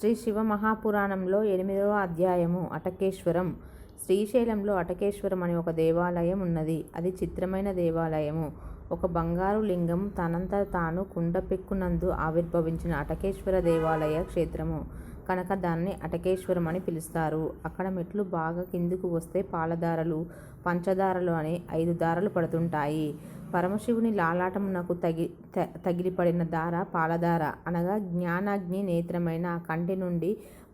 శ్రీ శివ మహాపురాణంలో ఎనిమిదవ అధ్యాయము అటకేశ్వరం. శ్రీశైలంలో అటకేశ్వరం అనే ఒక దేవాలయం ఉన్నది. అది చిత్రమైన దేవాలయము. ఒక బంగారు లింగం తనంత తాను కుండపెక్కునందు ఆవిర్భవించిన అటకేశ్వర దేవాలయ క్షేత్రము. కనుక దాన్ని అటకేశ్వరం అని పిలుస్తారు. అక్కడ మెట్లు బాగా కిందికి వస్తే పాలదారలు పంచదారలు అనే ఐదు దారలు పడుతుంటాయి. పరమశివుని లాలాటమునకు తగి తగిలిపడిన దార పాలదార అనగా జ్ఞానాగ్ని నేత్రమైన ఆ కంటి నుండి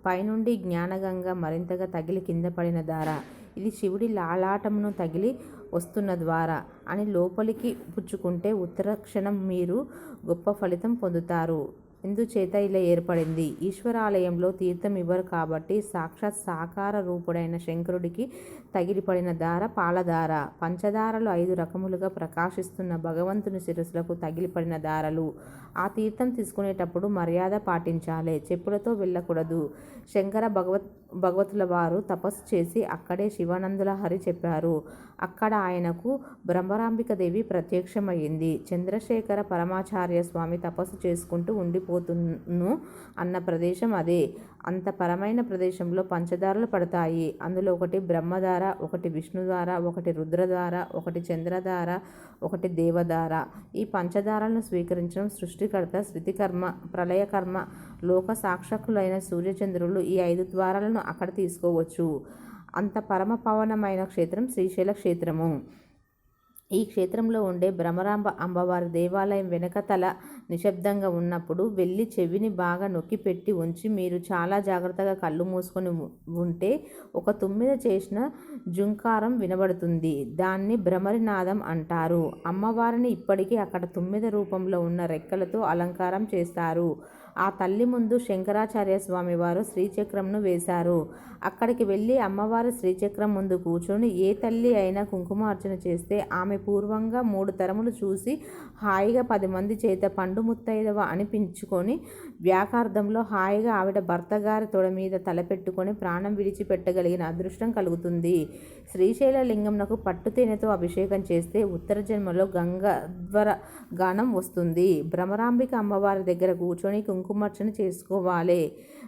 పైనుండి జ్ఞానగంగ మరింతగా తగిలి కింద పడిన దార ఇది శివుడి లాలాటమును తగిలి వస్తున్న ద్వారా అని లోపలికి పుచ్చుకుంటే ఉత్తర క్షణం మీరు గొప్ప ఫలితం పొందుతారు. ఎందుచేత ఇలా ఏర్పడింది. ఈశ్వరాలయంలో తీర్థం ఇవ్వరు కాబట్టి సాక్షాత్ సాకార రూపుడైన శంకరుడికి తగిలిపడిన దార పాలదార పంచదారలు ఐదు రకములుగా ప్రకాశిస్తున్న భగవంతుని శిరస్సులకు తగిలిపడిన దారలు ఆ తీర్థం తీసుకునేటప్పుడు మర్యాద పాటించాలి. చెప్పులతో వెళ్ళకూడదు. శంకర భగవత్ భగవతుల వారు తపస్సు చేసి అక్కడే శివానందుల హరి చెప్పారు. అక్కడ ఆయనకు బ్రహ్మరాంబిక దేవి ప్రత్యక్షమయ్యింది. చంద్రశేఖర పరమాచార్య స్వామి తపస్సు చేసుకుంటూ ఉండిపోతును అన్న ప్రదేశం అదే. అంత పరమైన ప్రదేశంలో పంచదారలు పడతాయి. అందులో ఒకటి బ్రహ్మధార ఒకటి విష్ణుధార ఒకటి రుద్రధార ఒకటి చంద్రధార ఒకటి దేవధార ఈ పంచదారలను స్వీకరించడం సృష్టికర్త శృతికర్మ ప్రళయకర్మ లోక సాక్షకులైన సూర్యచంద్రులు ఈ ఐదు ద్వారాలను అక్కడ తీసుకోవచ్చు. అంత పరమ పవనమైన క్షేత్రం శ్రీశైల క్షేత్రము. ఈ క్షేత్రంలో ఉండే భ్రమరాంబ అమ్మవారి దేవాలయం వెనకతల నిశ్శబ్దంగా ఉన్నప్పుడు వెళ్ళి చెవిని బాగా నొక్కి పెట్టి ఉంచి మీరు చాలా జాగ్రత్తగా కళ్ళు మూసుకొని ఉంటే ఒక తుమ్మిద చేసిన జుంకారం వినబడుతుంది. దాన్ని భ్రమరినాదం అంటారు. అమ్మవారిని ఇప్పటికీ అక్కడ తుమ్మిద రూపంలో ఉన్న రెక్కలతో అలంకారం చేస్తారు. ఆ తల్లి ముందు శంకరాచార్య స్వామి వారు శ్రీచక్రంను వేశారు. అక్కడికి వెళ్ళి అమ్మవారు శ్రీచక్రం ముందు కూర్చొని ఏ తల్లి అయినా కుంకుమార్చన చేస్తే ఆమె పూర్వంగా మూడు తరములు చూసి హాయిగా పది మంది చేత పండు ముత్తైదవ అనిపించుకొని వ్యాకార్థంలో హాయిగా ఆవిడ భర్త గారి తొడ మీద తలపెట్టుకొని ప్రాణం విడిచిపెట్టగలిగిన అదృష్టం కలుగుతుంది. శ్రీశైల లింగంనకు పట్టు తేనెతో అభిషేకం చేస్తే ఉత్తర జన్మలో గంగాధ్వర గానం వస్తుంది. భ్రమరాంబిక అమ్మవారి దగ్గర కూర్చొని కుంకుమార్చన చేసుకోవాలి.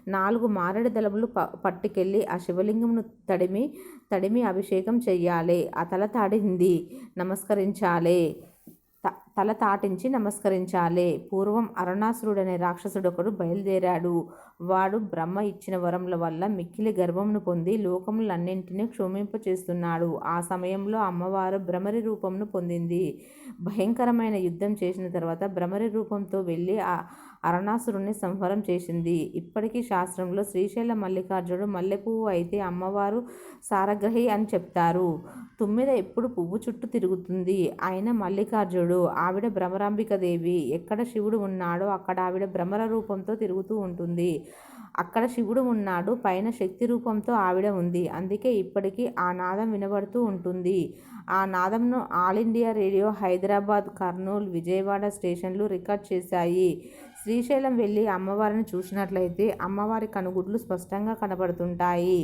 నాలుగు మారేడు దళములు ప పట్టుకెళ్ళి ఆ శివలింగమును తడిమి తడిమి అభిషేకం చెయ్యాలి. ఆ తల తాడింది నమస్కరించాలి. త తల తాటించి నమస్కరించాలి. పూర్వం అరుణాసురుడు అనే రాక్షసుడు రాక్షసుడొకడు బయలుదేరాడు. వాడు బ్రహ్మ ఇచ్చిన వరముల వల్ల మిక్కిలి గర్భమును పొంది లోకములన్నింటినీ క్షోమింపచేస్తున్నాడు ఆ సమయంలో అమ్మవారు భ్రమరి రూపంను పొందింది. భయంకరమైన యుద్ధం చేసిన తర్వాత భ్రమరి రూపంతో వెళ్ళి ఆ అరణాసురుణ్ణి సంహారం చేసింది. ఇప్పటికీ శాస్త్రంలో శ్రీశైల మల్లికార్జునుడు మల్లెపువ్వు అయితే అమ్మవారు సారగ్రహి అని చెప్తారు. తుమ్మిద ఎప్పుడు పువ్వు చుట్టూ తిరుగుతుంది. ఆయన మల్లికార్జునుడు ఆవిడ భ్రమరాంబిక దేవి ఎక్కడ శివుడు ఉన్నాడో అక్కడ ఆవిడ భ్రమర రూపంతో తిరుగుతూ ఉంటుంది. అక్కడ శివుడు ఉన్నాడు పైన శక్తి రూపంతో ఆవిడ ఉంది. అందుకే ఇప్పటికీ ఆ నాదం వినబడుతూ ఉంటుంది. ఆ నాదంను All India Radio Hyderabad Kurnool Vijayawada స్టేషన్లు రికార్డ్ చేశాయి. శ్రీశైలం వెళ్ళి అమ్మవారిని చూసినట్లయితే అమ్మవారి కనుగుడ్లు స్పష్టంగా కనబడుతుంటాయి.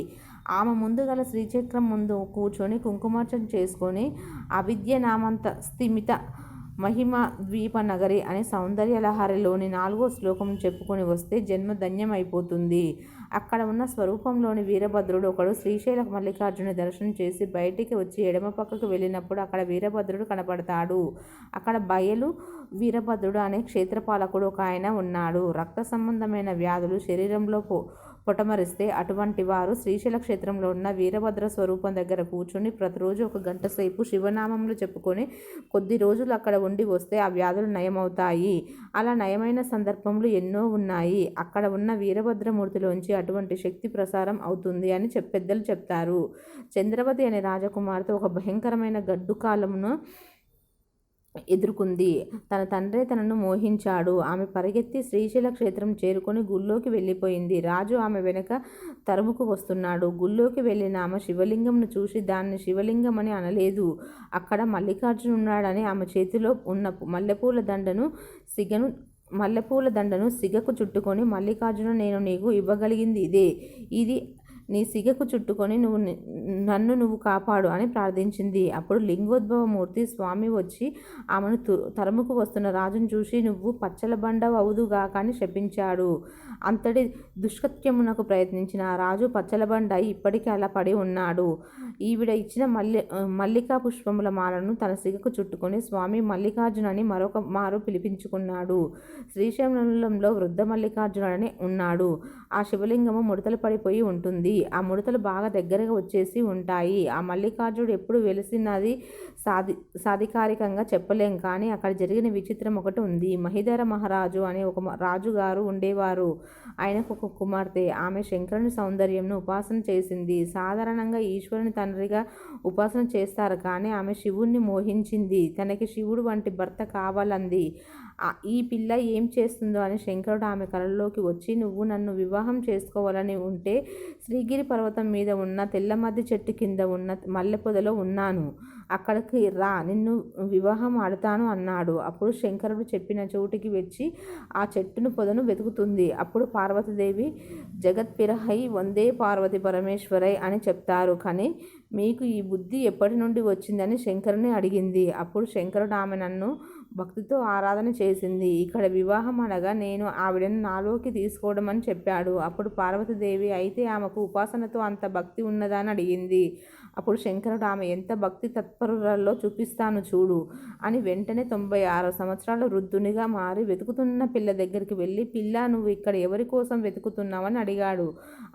ఆమె ముందు గల శ్రీచక్రం ముందు కూర్చొని కుంకుమార్చన చేసుకొని అవిద్య నామంత స్థిమిత మహిమ ద్వీప నగరి అనే సౌందర్యలహరిలోని నాలుగో శ్లోకం చెప్పుకొని వస్తే జన్మ ధన్యమైపోతుంది. అక్కడ ఉన్న స్వరూపంలోని వీరభద్రుడు ఒకడు శ్రీశైల మల్లికార్జుని దర్శనం చేసి బయటికి వచ్చి ఎడమ పక్కకు వెళ్ళినప్పుడు అక్కడ వీరభద్రుడు కనపడతాడు. అక్కడ బయలు వీరభద్రుడు అనే క్షేత్రపాలకుడు ఒక ఆయన ఉన్నాడు. రక్త సంబంధమైన వ్యాధులు శరీరంలో పో పొటమరిస్తే అటువంటి వారు శ్రీశైల క్షేత్రంలో ఉన్న వీరభద్ర స్వరూపం దగ్గర కూర్చొని ప్రతిరోజు ఒక గంట సేపు శివనామంలో చెప్పుకొని కొద్ది రోజులు అక్కడ ఉండి వస్తే ఆ వ్యాధులు నయమవుతాయి. అలా నయమైన సందర్భములు ఎన్నో ఉన్నాయి. అక్కడ ఉన్న వీరభద్రమూర్తిలోంచి అటువంటి శక్తి ప్రసారం అవుతుంది అని చెప్ పెద్దలు చెప్తారు. చంద్రవతి అనే రాజకుమార్తె ఒక భయంకరమైన గడ్డు కాలమును ఎదుర్కొంది. తన తండ్రి తనను మోహించాడు. ఆమె పరిగెత్తి శ్రీశైల క్షేత్రం చేరుకొని గుళ్ళోకి వెళ్ళిపోయింది. రాజు ఆమె వెనక తరుముకు వస్తున్నాడు. గుళ్ళోకి వెళ్ళిన ఆమె శివలింగంను చూసి దాన్ని శివలింగం అని అనలేదు. అక్కడ మల్లికార్జున ఉన్నాడని ఆమె చేతిలో ఉన్న మల్లెపూల దండను సిగను మల్లెపూల దండను సిగకు చుట్టుకొని మల్లికార్జున నేను నీకు ఇవ్వగలిగింది ఇదే. ఇది నీ సిగకు చుట్టుకొని నువ్వు నన్ను నువ్వు కాపాడు అని ప్రార్థించింది. అప్పుడు లింగోద్భవమూర్తి స్వామి వచ్చి ఆమెను తు తరుముకు వస్తున్న రాజును చూసి నువ్వు పచ్చల బండ అవుదుగాక అని శపించాడు. అంతటి దుష్కృత్యమునకు ప్రయత్నించిన రాజు పచ్చలబండ అయి ఇప్పటికీ అలా పడి ఉన్నాడు. ఈవిడ ఇచ్చిన మల్లి మల్లికా పుష్పముల మాలను తన సిగకు చుట్టుకొని స్వామి మల్లికార్జునని మరొక మారు పిలిపించుకున్నాడు. శ్రీశైలంలో వృద్ధ మల్లికార్జునని ఉన్నాడు. ఆ శివలింగము ముడతలు పడిపోయి ఉంటుంది. ఆ ముడతలు బాగా దగ్గరగా వచ్చేసి ఉంటాయి. ఆ మల్లికార్జుడు ఎప్పుడు వెలిసినది సాధి సాధికారికంగా చెప్పలేం కానీ అక్కడ జరిగిన విచిత్రం ఒకటి ఉంది. మహిధర మహారాజు అనే ఒక రాజుగారు ఉండేవారు. ఆయనకు ఒక కుమార్తె. ఆమె శంకరుని సౌందర్యంను ఉపాసన చేసింది. సాధారణంగా ఈశ్వరుని తన తండ్రిగా ఉపాసన చేస్తారు. కానీ ఆమె శివుణ్ణి మోహించింది. తనకి శివుడు వంటి భర్త కావాలంది. ఈ పిల్ల ఏం చేస్తుందో అని శంకరుడు ఆమె కలలోకి వచ్చి నువ్వు నన్ను వివాహం చేసుకోవాలని ఉంటే శ్రీగిరి పర్వతం మీద ఉన్న తెల్లమద్ది చెట్టు కింద ఉన్న మల్లెపొదలో ఉన్నాను. అక్కడికి రా నిన్ను వివాహం ఆడతాను అన్నాడు. అప్పుడు శంకరుడు చెప్పిన చోటికి వచ్చి ఆ చెట్టును పొదను వెతుకుతుంది. అప్పుడు పార్వతీదేవి జగత్పిరహై వందే పార్వతి పరమేశ్వరై అని చెప్తారు. కానీ మీకు ఈ బుద్ధి ఎప్పటి నుండి వచ్చిందని శంకరుని అడిగింది. అప్పుడు శంకరుడు ఆమె నన్ను భక్తితో ఆరాధన చేసింది. ఇక్కడ వివాహం అనగా నేను ఆవిడను నాలోకి తీసుకోవడం అని చెప్పాడు. అప్పుడు పార్వతీదేవి అయితే ఆమెకు ఉపాసనతో అంత భక్తి ఉన్నదా అని అడిగింది. అప్పుడు శంకరుడు ఆమె ఎంత భక్తి తత్పరులలో చూపిస్తాను చూడు అని వెంటనే తొంభై ఆరు సంవత్సరాల వృద్ధునిగా మారి వెతుకుతున్న పిల్ల దగ్గరికి వెళ్ళి పిల్ల నువ్వు ఇక్కడ ఎవరి కోసం వెతుకుతున్నావని అడిగాడు.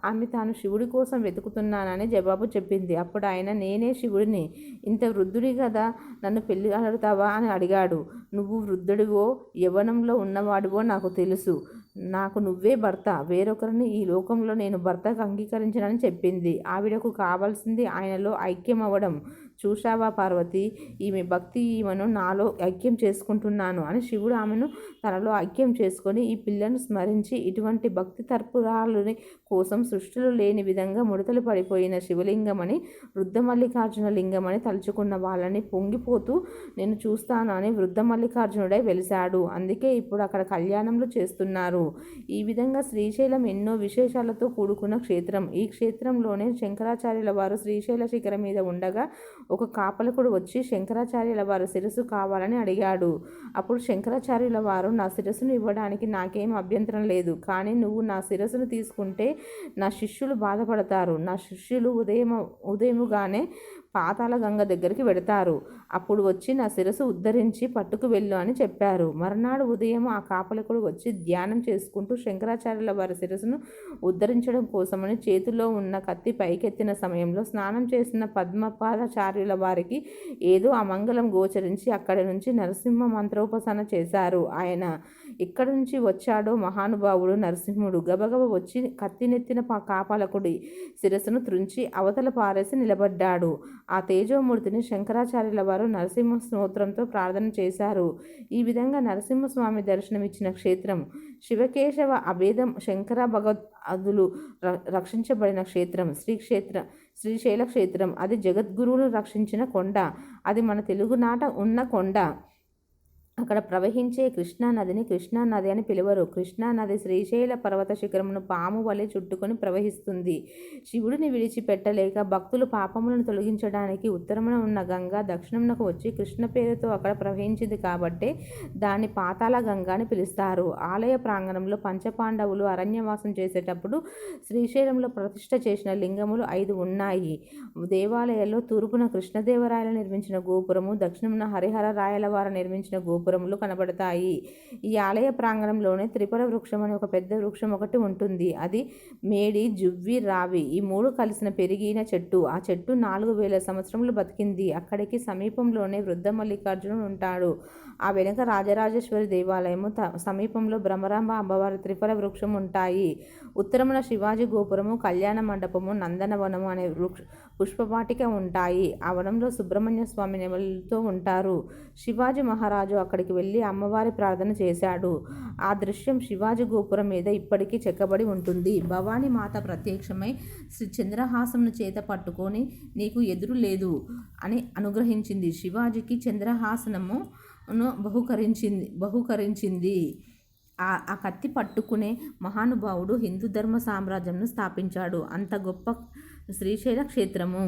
ఆమె తాను శివుడి కోసం వెతుకుతున్నానని జవాబు చెప్పింది. అప్పుడు ఆయన నేనే శివుడిని ఇంత వృద్ధుడి కదా నన్ను పెళ్ళి అడుగుతావా అని అడిగాడు. నువ్వు వృద్ధుడివో యవ్వనంలో ఉన్నవాడివో నాకు తెలుసు. నాకు నువ్వే భర్త. వేరొకరిని ఈ లోకంలో నేను భర్తకు అంగీకరించనని చెప్పింది. ఆవిడకు కావాల్సింది ఆయనలో ఐక్యం అవ్వడం చూశావా పార్వతి? ఈమె భక్తి ఈమెను నాలో ఐక్యం చేసుకుంటున్నాను అని శివుడు ఆమెను తనలో ఐక్యం చేసుకొని ఈ పిల్లను స్మరించి ఇటువంటి భక్తి తర్పురాలని కోసం సృష్టిలో లేని విధంగా ముడతలు పడిపోయిన శివలింగమని వృద్ధ మల్లికార్జున లింగమని తలుచుకున్న వాళ్ళని పొంగిపోతూ నేను చూస్తాను అని వృద్ధ మల్లికార్జునుడై వెలిశాడు. అందుకే ఇప్పుడు అక్కడ కళ్యాణంలో చేస్తున్నారు. ఈ విధంగా శ్రీశైలం ఎన్నో విశేషాలతో కూడుకున్న క్షేత్రం. ఈ క్షేత్రంలోనే శంకరాచార్యుల వారు శ్రీశైల శిఖరం మీద ఉండగా ఒక కాపలకుడు వచ్చి శంకరాచార్యుల వారు శిరస్సు కావాలని అడిగాడు. అప్పుడు శంకరాచార్యుల వారు నా శిరస్సును ఇవ్వడానికి నాకేం అభ్యంతరం లేదు. కానీ నువ్వు నా శిరస్సును తీసుకుంటే నా శిష్యులు బాధపడతారు. నా శిష్యులు ఉదయం ఉదయముగానే పాతాళ గంగ దగ్గరికి వెడతారు. అప్పుడు వచ్చి నా శిరస్సు ఉద్ధరించి పట్టుకు వెళ్ళు అని చెప్పారు. మర్నాడు ఉదయం ఆ కాపలకుడు వచ్చి ధ్యానం చేసుకుంటూ శంకరాచార్యుల వారి శిరస్సును ఉద్ధరించడం కోసమని చేతిలో ఉన్న కత్తి పైకెత్తిన సమయంలో స్నానం చేసిన పద్మపాదాచార్యుల వారికి ఏదో అమంగళం గోచరించి అక్కడి నుంచి నరసింహ మంత్రోపాసన చేశారు. ఆయన ఎక్కడి నుంచి వచ్చాడో మహానుభావుడు నరసింహుడు. గబగబ వచ్చి కత్తినెత్తిన పా- కాపాలకుడి శిరస్సును త్రుంచి అవతల పారేసి నిలబడ్డాడు. ఆ తేజోమూర్తిని శంకరాచార్యుల వారు నరసింహ స్తోత్రంతో ప్రార్థన చేశారు. ఈ విధంగా నరసింహస్వామి దర్శనమిచ్చిన క్షేత్రం శివకేశవ అభేదం శంకర భగవద్దులు ర- రక్షించబడిన క్షేత్రం. శ్రీక్షేత్ర శ్రీశైల క్షేత్రం. అది జగద్గురువులు రక్షించిన కొండ. అది మన తెలుగునాట ఉన్న కొండ. అక్కడ ప్రవహించే కృష్ణానదిని కృష్ణానది కృష్ణా నది అని పిలువరు. కృష్ణానది శ్రీశైల పర్వత శిఖరమును పాము వలె చుట్టుకొని ప్రవహిస్తుంది. శివుడిని విడిచిపెట్టలేక భక్తులు పాపములను తొలగించడానికి ఉత్తరమున ఉన్న గంగ దక్షిణమునకు వచ్చి కృష్ణ పేరుతో అక్కడ ప్రవహించింది కాబట్టే దాన్ని పాతాళ గంగ అని పిలుస్తారు. ఆలయ ప్రాంగణంలో పంచపాండవులు అరణ్యవాసం చేసేటప్పుడు శ్రీశైలంలో ప్రతిష్ట చేసిన లింగములు ఐదు ఉన్నాయి. దేవాలయాల్లో తూర్పున కృష్ణదేవరాయలు నిర్మించిన గోపురము దక్షిణమున హరిహర రాయల వారు నిర్మించిన గోపురం గోపురములు కనబడతాయి. ఈ ఆలయ ప్రాంగణంలోనే త్రిపుర వృక్షం అనే ఒక పెద్ద వృక్షం ఒకటి ఉంటుంది. అది మేడి జువ్వి రావి ఈ మూడు కలిసిన పెరిగిన చెట్టు. ఆ చెట్టు నాలుగు వేల సంవత్సరములు బతికింది. అక్కడికి సమీపంలోనే వృద్ధ మల్లికార్జునుడు ఉంటాడు. ఆ వెనుక రాజరాజేశ్వరి దేవాలయము త- సమీపంలో బ్రహ్మరాంబ అమ్మవారి త్రిఫల వృక్షం ఉంటాయి. ఉత్తరమున శివాజీ గోపురము కళ్యాణ మండపము నందనవనము అనే వృక్ష పుష్పవాటిక ఉంటాయి. ఆ వనంలో సుబ్రహ్మణ్య స్వామి నెమలితో ఉంటారు. శివాజీ మహారాజు అక్కడికి వెళ్ళి అమ్మవారి ప్రార్థన చేశాడు. ఆ దృశ్యం శివాజీ గోపురం మీద ఇప్పటికీ చెక్కబడి ఉంటుంది. భవానీ మాత ప్రత్యక్షమై శ్రీ చంద్రహాసంను చేత పట్టుకొని నీకు ఎదురు లేదు అని అనుగ్రహించింది శివాజీకి చంద్రహాసనము ను బహుకరించింది బహుకరించింది. ఆ కత్తి పట్టుకునే మహానుభావుడు హిందూ ధర్మ సామ్రాజ్యంను స్థాపించాడు. అంత గొప్ప శ్రీశైల క్షేత్రము.